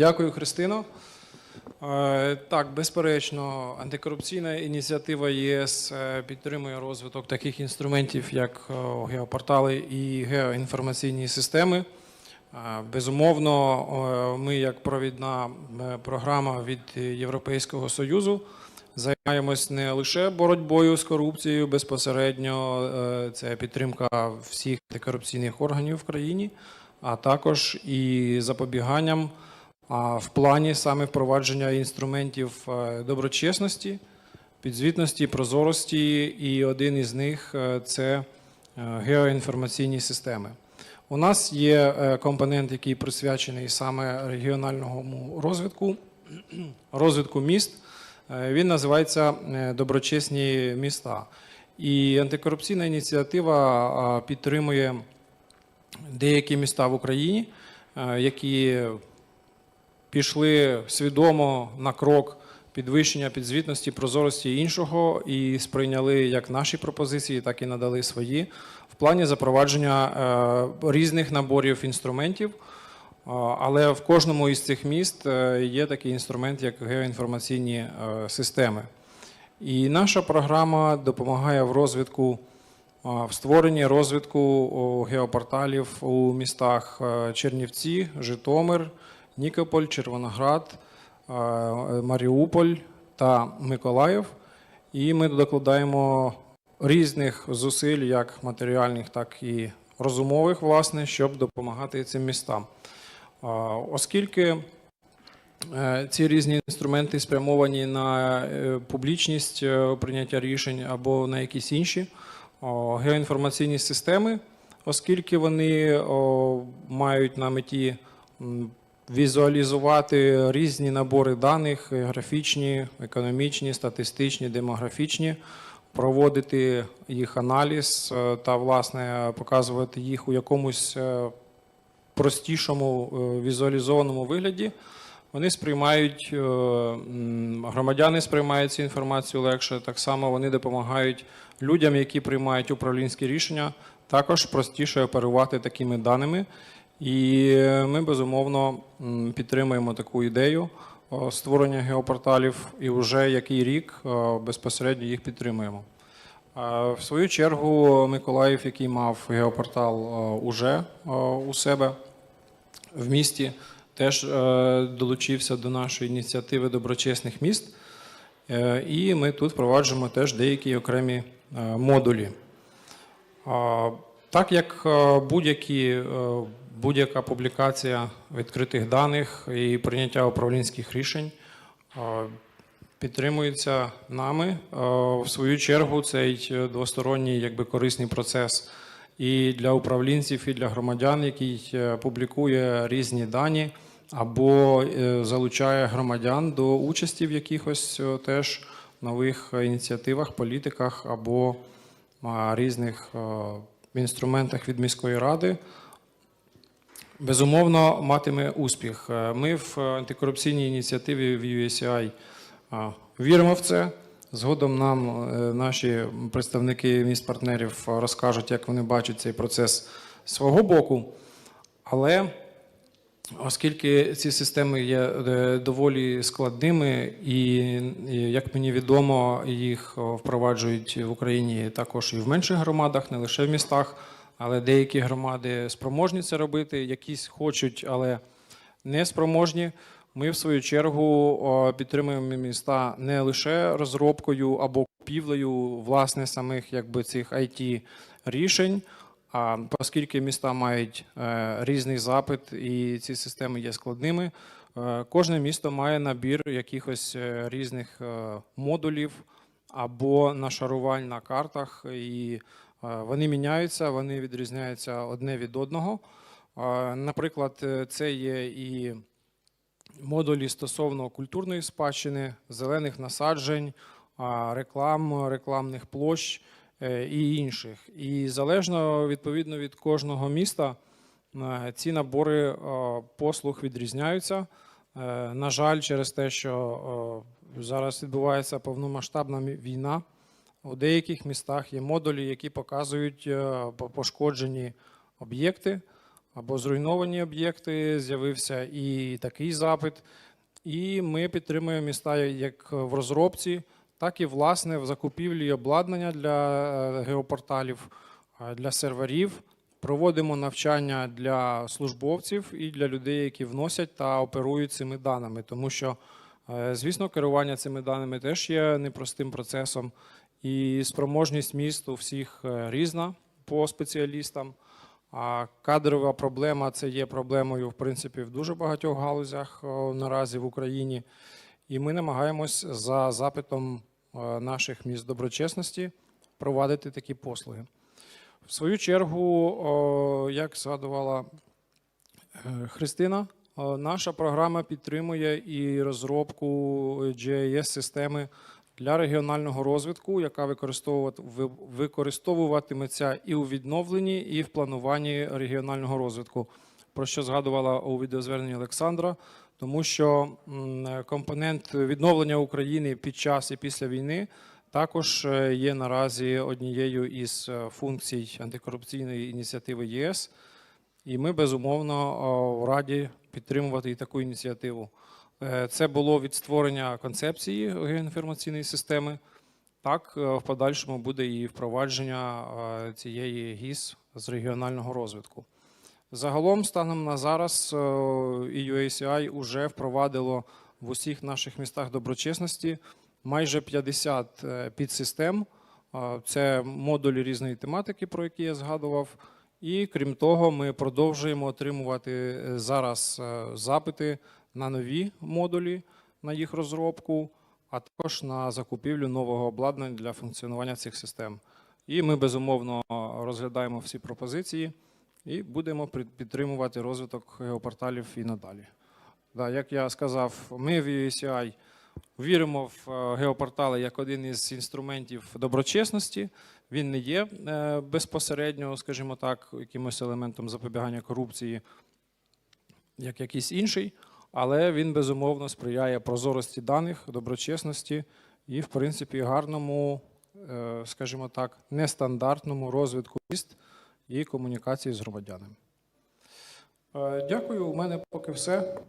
Дякую, Христино. Е, Так, безперечно, антикорупційна ініціатива єС е, підтримує розвиток таких інструментів, як е, геопортали і геоінформаційні системи. Безумовно, ми, як провідна програма від Європейського Союзу, займаємось не лише боротьбою з корупцією безпосередньо, це підтримка всіх антикорупційних органів в країні, а також і запобіганням в плані саме впровадження інструментів е, доброчесності, підзвітності, прозорості, і один із них е, це е, геоінформаційні системи. У нас є компонент, який присвячений саме регіональному розвитку, розвитку міст. Він називається Доброчесні міста. І антикорупційна ініціатива підтримує деякі міста в Україні, які пішли свідомо на крок підвищення підзвітності, прозорості іншого, і сприйняли як наші пропозиції, так і надали свої в плані запровадження е, різних наборів інструментів. Але в кожному із цих міст е, є такий інструмент, як геоінформаційні е, системи. І наша програма допомагає в розвитку, в створенні розвитку геопорталів у містах е, Чернівці, Житомир, Нікополь, Червоноград, е, Маріуполь та Миколаїв. І ми докладаємо різних зусиль, як матеріальних, так і розумових, власне, щоб допомагати цим містам. Оскільки е, ці різні інструменти спрямовані на е, публічність е, прийняття рішень або на якісь інші геоінформаційні системи, оскільки вони мають на меті візуалізувати різні набори даних графічні, економічні, статистичні, демографічні, проводити їх аналіз е, та, власне, показувати їх у якомусь е, простішому е, візуалізованому вигляді. Вони сприймають, громадяни сприймають цю інформацію легше. Так само вони допомагають людям, які приймають управлінські рішення, також простіше оперувати такими даними. І е, ми безумовно підтримуємо таку ідею створення геопорталів, і вже який рік е, безпосередньо їх підтримуємо. В свою чергу Миколаїв, який мав геопортал е, уже е, у себе в місті, теж е, долучився до нашої ініціативи доброчесних міст. Е, І ми тут впроваджуємо теж деякі окремі е, модулі. Так як е, будь-які, е, будь-яка публікація відкритих даних і прийняття управлінських рішень підтримується нами. В свою чергу цей е, двосторонній якби, корисний процес і для управлінців, і для громадян, який е, публікує різні дані або е, залучає громадян до участі в якихось теж нових ініціативах, політиках або різних інструментах від міської ради. Безумовно, матиме успіх. Е, Ми в антикорупційній ініціативі в USAI віримо в це. Згодом нам е, наші представники міст партнерів розкажуть, як вони бачать цей процес свого боку. Але оскільки ці системи є е, доволі складними, і, як мені відомо, їх впроваджують в Україні також і в менших громадах, не лише в містах, але деякі громади спроможні це робити, якісь хочуть, але не спроможні. Ми, в свою чергу, підтримуємо міста не лише розробкою або купівлею власне самих якби, цих it рішень, а оскільки міста мають е, різний запит і ці системи є складними, е, кожне місто має набір якихось е, різних модулів або нашарувань на картах, і вони міняються, вони відрізняються одне від одного. Наприклад, е, це є і модулі стосовно культурної спадщини, зелених насаджень, реклам, рекламних площ е, і інших. І залежно відповідно від кожного міста е, ці набори послуг відрізняються. На жаль, через те, що зараз відбувається повномасштабна війна. У деяких містах є модулі, які показують е, пошкоджені об'єкти, або зруйновані об'єкти. З'явився і такий запит. І ми підтримуємо міста як в розробці, так і власне в закупівлі обладнання для е, геопорталів, е, для серверів. Проводимо навчання для службовців і для людей, які вносять та оперують цими даними, тому що, звісно, керування цими даними теж є непростим процесом, і спроможність міст у всіх е, різна по спеціалістам. А кадрова проблема це є проблемою, в принципі, в дуже багатьох галузях наразі в Україні. І ми намагаємось за запитом е, наших міст доброчесності провадити такі послуги. В свою чергу, як згадувала е, Христина, наша програма підтримує і розробку GIS-системи для регіонального розвитку, яка використовуватиметься і у відновленні, і в плануванні регіонального розвитку, про що згадувала у відеозверненні Олександра, тому що компонент відновлення України під час і після війни також е, є наразі однією із е, функцій антикорупційної ініціативи ЄС. І ми безумовно о, раді підтримувати і таку ініціативу. Е, Це було від створення концепції геоінформаційної системи. Так, е, в подальшому буде і впровадження е, цієї ГІС з регіонального розвитку. Загалом, станом на зараз, і UACI вже впровадило в усіх наших містах доброчесності майже 50 е, підсистем. Це модулі різної тематики, про які я згадував. І крім того, ми продовжуємо отримувати зараз запити на нові модулі, на їх розробку, а також на закупівлю нового обладнання для функціонування цих систем. І ми безумовно розглядаємо всі пропозиції і будемо підтримувати розвиток геопорталів і надалі. Да, як я сказав, ми в USCI віримо в е, геопортали як один із інструментів доброчесності. Він не є е, безпосередньо, скажімо так, якимось елементом запобігання корупції, як якийсь інший, але він безумовно сприяє прозорості даних, доброчесності і, в принципі, гарному, е, скажімо так, нестандартному розвитку міст і комунікації з громадянами. Е, Дякую. У мене поки все.